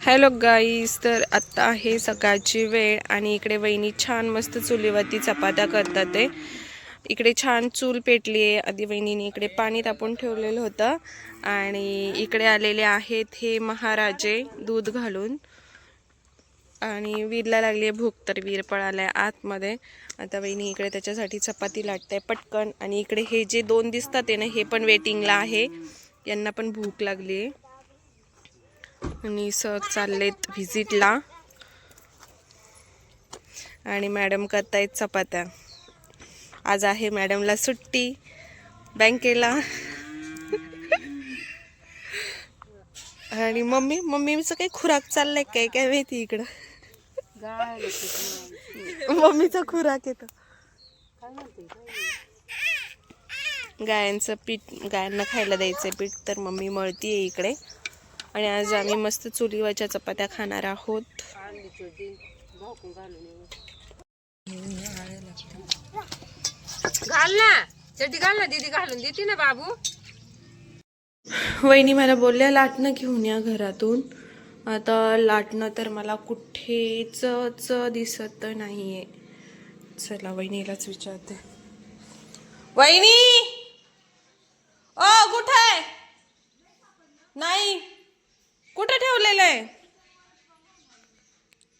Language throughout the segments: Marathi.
हॅलो गाईस तर आत्ता आहे सकाळची वेळ आणि इकडे वहिनी छान मस्त चुलीवरती चपात्या करतात ते. इकडे छान चूल पेटली आहे आधी वहिनीने इकडे पाणी तापून ठेवलेलं होतं. आणि इकडे आलेले आहेत हे महाराजे दूध घालून. आणि वीरला लागली आहे भूक तर वीर पळालाय आतमध्ये. आता वहिनी इकडे त्याच्यासाठी चपाती लाटते पटकन. आणि इकडे हे जे दोन दिसतात आहे ना हे पण वेटिंगला आहे. यांना पण भूक लागली आहे आणि सर चाललेत व्हिजिटला आणि मॅडम करतायत चपात्या. आज आहे मॅडमला सुट्टी. बँकेला. आणि मम्मी मम्मीचं काही खुराक चाललंय काय काय माहिती इकडं? मम्मीचा खुराक येतो गायांचं पीठ गायांना खायला द्यायचं पीठ तर मम्मी मळतीये इकडे. आणि आज आम्ही मस्त चुलीवरच्या चपात्या खाणार आहोत. घाल ना. चड्डी घाल ना दीदी घालून देते ना बाबू. वहिनी मला बोलल्या लाटणं घेऊन या घरातून. आता लाटणं तर मला कुठेच दिसत नाहीये. चला वहिनीलाच विचारते. वहिनी! ओ कुठे? नाही. कुठे आहे.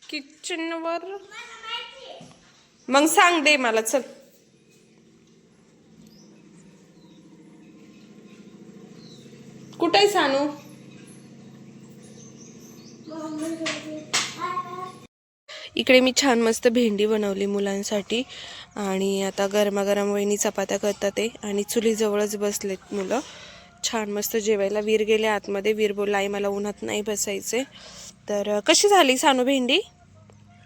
किचनवर मग सांग दे मला चल. कुठे आहे सानू? इकडे मी छान मस्त भेंडी बनवली मुलांसाठी. आणि आता गरमागरम वहिनी चपात्या करतात ते. आणि चुलीजवळच बसलेत मुलं. छान मस्त जेवायला. वीर गेले आतमध्ये. वीर बोलला आई मला उन्हात नाही बसायचे. तर कशी झाली सानू भेंडी?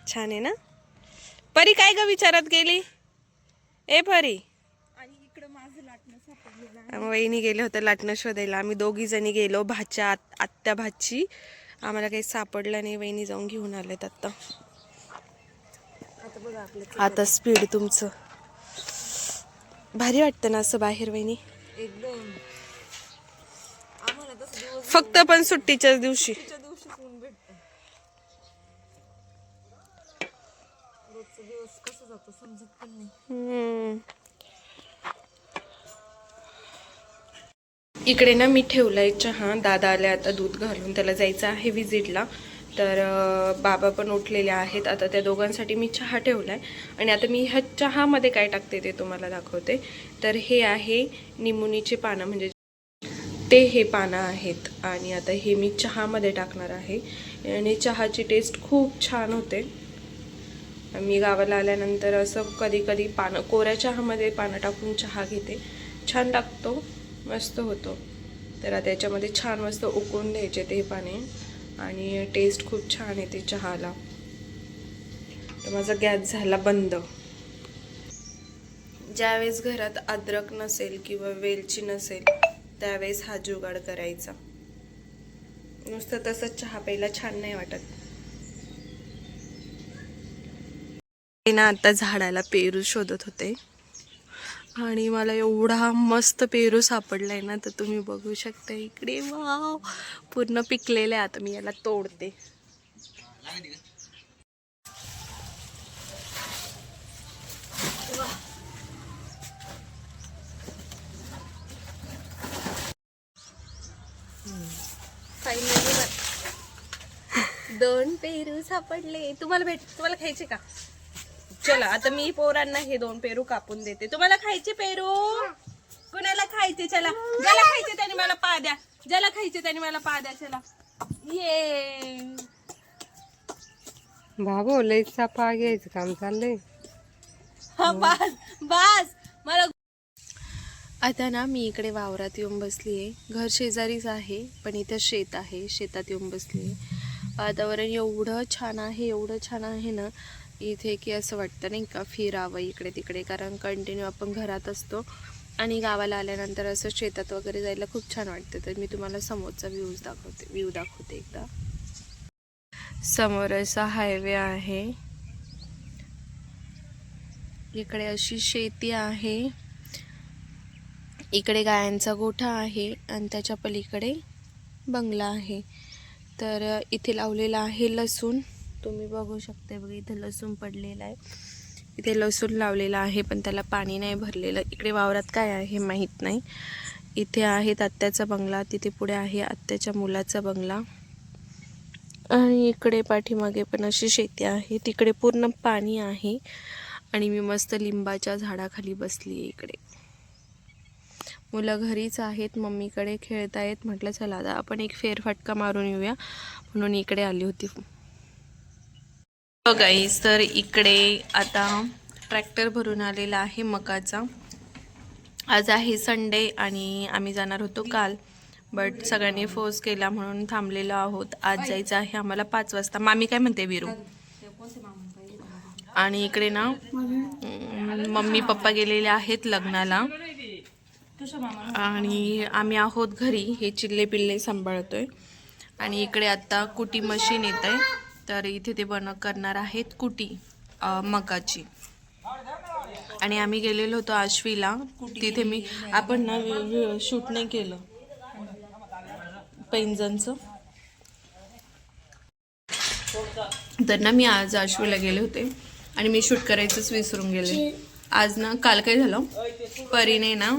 छान आहे ना? परी काय ग विचारात गेली? ए परी. वहिनी गेले होते लाटणं शोधायला. आम्ही दोघी जणी गेलो भाच्या आत- आत्या भाची. आम्हाला काही सापडलं नाही वहिनी जाऊन घेऊन आलेत आता. आता स्पीड तुमचं. भारी वाटतं ना असं बाहेर वहिनी? एकदम. फक्त पण सुट्टीच्याच दिवशी. दिवशीच ऊन भेटत रोजचा दिवस कसा जातो समजत पण नाही. हम्म. इकडे ना मी ठेवलाय चहा. दादा आले आता दूध घालून. त्याला जायचं आहे विजिटला तर बाबा पण उठलेले आहेत. आता त्या दोघांसाठी मी चहा ठेवलाय. आणि आता मी ह्या चहामध्ये काय टाकते ते तुम्हाला दाखवते. तर हे आहे निमुनीचे पानं. म्हणजे ते हे पानं आहेत आणि आता हे मी चहामध्ये टाकणार आहे. आणि चहाची टेस्ट खूप छान होते. मी गावाला आल्यानंतर असं कधी कधी पानं कोऱ्या चहामध्ये पानं टाकून चहा घेते. छान लागतो मस्त होतो. तर आता याच्यामध्ये छान मस्त उकळून द्यायचे ते पाने. आणि टेस्ट खूप छान येते चहाला. तर माझा गॅस झाला बंद. ज्यावेळेस घरात अद्रक नसेल किंवा वेलची नसेल त्यावेळेस हा जुगाड करायचा. नुसतं तसंच चहा प्यायला छान नाही वाटत. ना आता झाडाला पेरू शोधत होते. आणि मला एवढा मस्त पेरू सापडलाय ना तर तुम्ही बघू शकता इकडे. वाव! पूर्ण पिकलेले आहे. आता मी याला तोडते. दोन पेरू सापडले. तुम्हाला भेट तुम्हाला खायचे का? चला आता मी पोरांना हे दोन पेरू कापून देते. तुम्हाला खायचे पेरू? कुणाला खायचे? चला. ज्याला खायचे त्याने मला पा द्या. ज्याला खायचे त्याने मला पा द्या. चला. ये. बाबू लई चापा घ्यायचं काम चाललंय. हा, बस बस. मला आता ना मी इकडे वावरात येऊन बसली आहे घर शेजारीच आहे पण इथं शेत आहे. शेतात येऊन बसली आहे वातावरण एवढं छान आहे एवढं छान आहे ना इथे की असं वाटतं नाही का फिरावं इकडे तिकडे. कारण कंटिन्यू आपण घरात असतो आणि गावाला आल्यानंतर असं शेतात वगैरे जायला खूप छान वाटतं. तर मी तुम्हाला समोरचा व्ह्यूज दाखवते व्ह्यू दाखवते एकदा. समोर असा हायवे आहे. इकडे अशी शेती आहे. इकडे गायांचा गोठा आहे आणि त्याच्या पलीकडे बंगला आहे. तर इथे लावलेला आहे लसूण. तुम्ही बघू शकता बघा इथे लसूण पडलेला आहे. इथे लसूण लावलेला आहे पण त्याला पाणी नाही भरलेलं. इकडे वावरात काय आहे माहीत नाही. इथे आहेत आत्याचा बंगला तिथे पुढे आहे आत्याच्या मुलाचा बंगला. आणि इकडे पाठीमागे पण अशी शेती आहे. तिकडे पूर्ण पाणी आहे. आणि मी मस्त लिंबाच्या झाडाखाली बसली आहे इकडे. मुलं घरीच आहेत मम्मीकडे खेळत आहेत म्हटलं चला आता आपण एक फेरफटका मारून येऊया. म्हणून इकडे आली होती. हो गाईस तर इकडे आता ट्रॅक्टर भरून आलेला आहे मकाचा. आज आहे संडे आणि आम्ही जाणार होतो काल. बट सगळ्यांनी फोर्स केला म्हणून थांबलेलो आहोत. आज जायचं आहे आम्हाला पाच वाजता. मामी काय म्हणते विरू? आणि इकडे ना मम्मी पप्पा गेलेले आहेत लग्नाला. आणि आम्ही आहोत घरी हे चिल्ले पिल्ले सांभाळतोय. आणि इकडे आता कुटी मशीन येत आहे तर इथे ते बन करणार आहेत कुटी मकाची आणि आम्ही गेलेलो होतो आश्वीला. तिथे मी आपण ना शूट नाही केलं. पैंजणचं. तर ना मी आज आश्वीला गेले होते. आणि मी शूट करायचंच विसरून गेले. आज ना काल काय झालं? परीने ना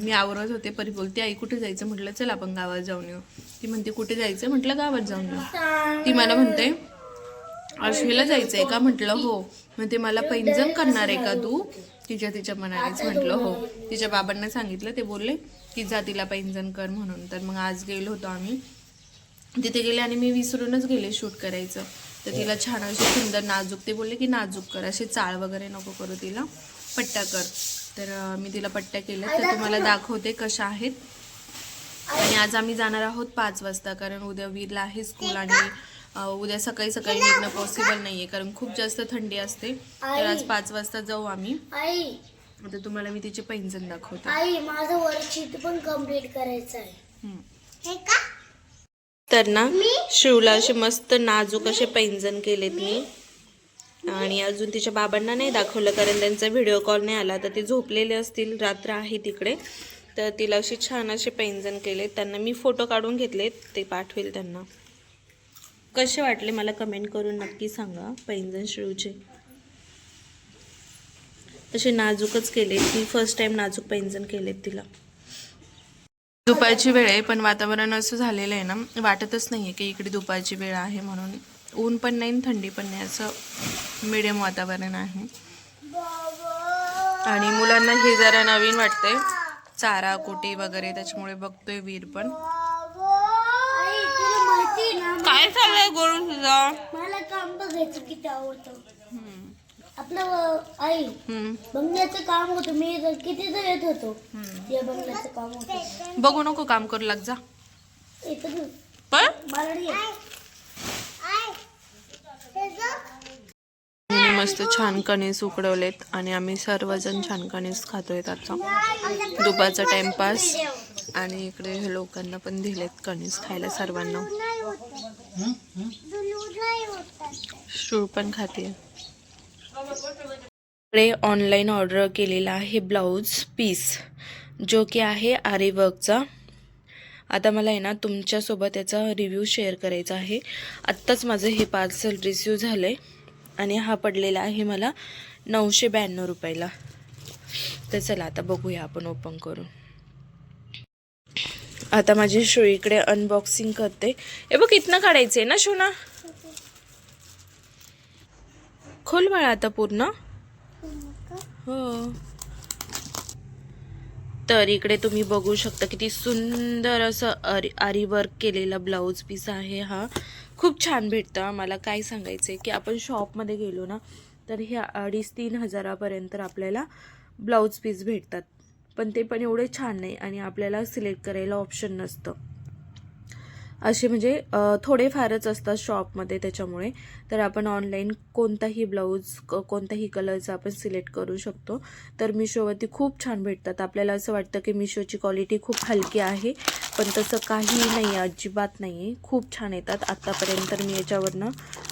मी आवरत होते परी बोलते आई कुठे जायचं? म्हटलं चल आपण गावात जाऊन येऊ. ती म्हणते कुठे जायचं म्हटलं गावात जाऊन येऊ. ती मला म्हणते आश्वीला जायचंय का? म्हटलं हो. म्हणते मला पैंजण करणार आहे का तू? तिच्या तिच्या मनानेच म्हटलं हो. तिच्या बाबांना सांगितलं ते बोलले की जा तिला पैंजण कर म्हणून. तर मग आज गेलो होतो आम्ही. तिथे गेले आणि मी विसरूनच गेले शूट करायचं. तर तिला छान अशी सुंदर नाजूक ते बोलले की नाजूक कर असे चाळ वगैरे नको करू तिला. पट्ट्या कर. तर मी तिला पट्ट्या केल्या तर तुम्हाला दाखवते कशा आहेत. आणि आज आम्ही जाणार आहोत पाच वाजता कारण उद्या वीरला आहे स्कूल आणि उद्या सकाळी सकाळी निघणं पॉसिबल नाहीये कारण खूप जास्त थंडी असते. तर आज पाच वाजता जाऊ आम्ही. आता तुम्हाला मी तिचे पैंजण दाखवते. आई माझं वर्कशीट पण कंप्लीट करायचं आहे. हे का? तर ना शिवला असे मस्त नाजूक असे पैंजण केलेत मी? आणि अजून तिच्या बाबांना नाही दाखवलं कारण त्यांचा व्हिडिओ कॉल नाही आला. तर ते झोपलेले असतील रात्र आहे तिकडे. तर तिला असे छान असे पैंजण केले. त्यांना मी फोटो काढून घेतले ते पाठवेल त्यांना. कसे वाटले मला कमेंट करून नक्की सांगा पैंजण शिवचे तसे नाजूकच केले ती फर्स्ट टाइम नाजूक पैंजण केलेत तिला. दुपारची वेळ आहे पण वातावरण असं झालेलं आहे ना वाटतच नाही आहे की इकडे दुपारची वेळ आहे म्हणून. ऊन पण नाही थंडी पण नाही असं मिडियम वातावरण आहे. आणि मुलांना हे जरा नवीन वाटतंय. चारा कुटी वगैरे त्याच्यामुळे बघतोय वीर पण. काय चाललंय गोळून तुझं? मला काम बघायचं किती आवडतं आपलं आई बंगल्याचं काम होतं. मी इथं कितीदा येत होतो या बंगल्याचं काम होतं. बघू नको काम करू लाग जा. पण? मला नाही येत. मी मस्त छान कणीस उकडवलेत आणि आम्ही सर्वजण छान कणीस खातोय आता दुपारचा टाइमपास आणि इकडे हे लोकांना पण दिलेत कणीस खायला सर्वांना. शूळ पण खाते. इकडे ऑनलाईन ऑर्डर केलेला आहे ब्लाऊज पीस जो की आहे आरी वर्कचा आता मला आहे ना तुमच्यासोबत याचा रिव्ह्यू शेअर करायचा आहे. आत्ताच माझं हे पार्सल रिसिव्ह झालं आहे आणि हा पडलेला आहे मला नऊशे ब्याण्णव रुपयाला. तर चला आता बघूया आपण ओपन करून. आता माझी शो इकडे अनबॉक्सिंग करते. हे बघ इथनं काढायचं आहे ना? शोना खोल बाळा आता पूर्ण. हो. तर इकडे तुम्ही बघू शकता किती सुंदर असं अरी आरी वर्क केलेला ब्लाऊज पीस आहे हा. खूप छान भेटतं मला काय सांगायचं आहे की आपण शॉपमध्ये गेलो ना तर हे अडीच तीन हजारापर्यंत आपल्याला ब्लाऊज पीस भेटतात. पण ते पण एवढे छान नाही आणि आपल्याला सिलेक्ट करायला ऑप्शन नसतं. असे म्हणजे थोडेफारच असतात शॉपमध्ये त्याच्यामुळे. तर आपण ऑनलाईन कोणताही ब्लाऊज क कोणताही कलरचा आपण सिलेक्ट करू शकतो. तर मिशोवरती खूप छान भेटतात. आपल्याला असं वाटतं की मिशोची क्वालिटी खूप हलकी आहे पण तसं काही नाही आहे अजिबात नाही आहे. खूप छान येतात. आत्तापर्यंत मी याच्यावरनं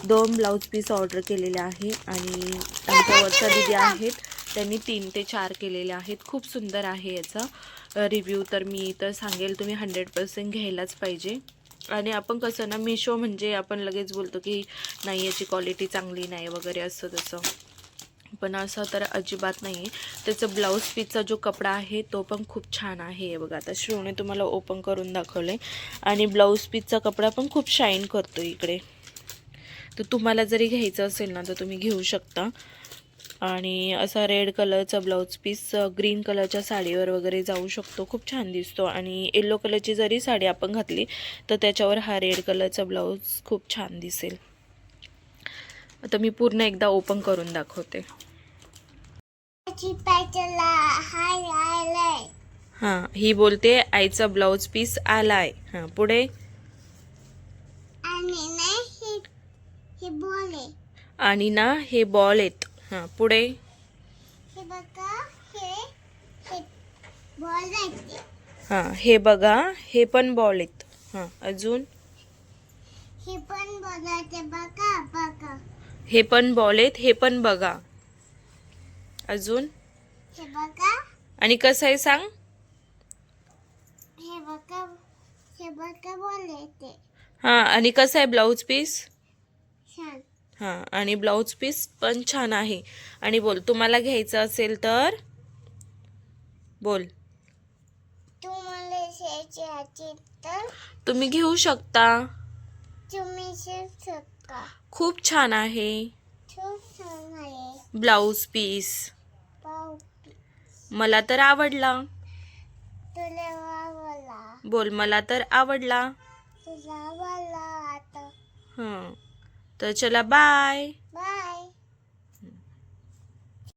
दोन ब्लाऊज पीस ऑर्डर केलेले आहे आणि आमच्या वरच्या दिदी आहेत. त्यांनी तीन ते चार केलेले आहेत. खूप सुंदर आहे याचा रिव्ह्यू. तर मी तर सांगेल तुम्ही हंड्रेड पर्सेंट घ्यायलाच पाहिजे. आणि आपण कसं ना मिशो म्हणजे आपण लगेच बोलतो की नाही याची क्वालिटी चांगली नाही वगैरे असं तसं. पण असं तर अजिबात नाही. आहे त्याचं ब्लाऊज पीसचा जो कपडा आहे तो पण खूप छान आहे. बघा आता शिवणे तुम्हाला ओपन करून दाखवलं आहे आणि ब्लाऊज पीसचा कपडा पण खूप शाईन करतो इकडे. तर तुम्हाला जरी घ्यायचं असेल ना तर तुम्ही घेऊ शकता. आणि असा रेड कलरचा ब्लाऊज पीस ग्रीन कलरच्या साडीवर वगैरे जाऊ शकतो. खूप छान दिसतो. आणि येलो कलरची जरी साडी आपण घातली तर त्याच्यावर हा रेड कलरचा ब्लाऊज खूप छान दिसेल. आता मी पूर्ण एकदा ओपन करून दाखवते. हां ही बोलते आईचा ब्लाऊज पीस आलाय. हां पुढे? हे आणि ना हे बॉल आहेत. हां पुढे? हे बघा हे हे बॉल हां हे बघा हे पण बॉल आहेत. हां अजून? हे पण बघा बघा. हे पण बॉल आहेत हे पण बघा. अजून? हे बघा. आणि कसं आहे सांग? हे बघा हे बघा बोलायचे हां आणि कसं आहे ब्लाऊज पीस छान. हां आणि ब्लाऊज पीस पण छान आहे. आणि बोल तुम्हाला घ्यायचं असेल तर? बोल. तुम्ही घेऊ शकता. तुम्ही शिकू शकता. खूप छान आहे. Blouse piece. मला तर आवडला? बोल मला तर आवडला. तुला आवडला आता? हां. Tchau, bye. Bye.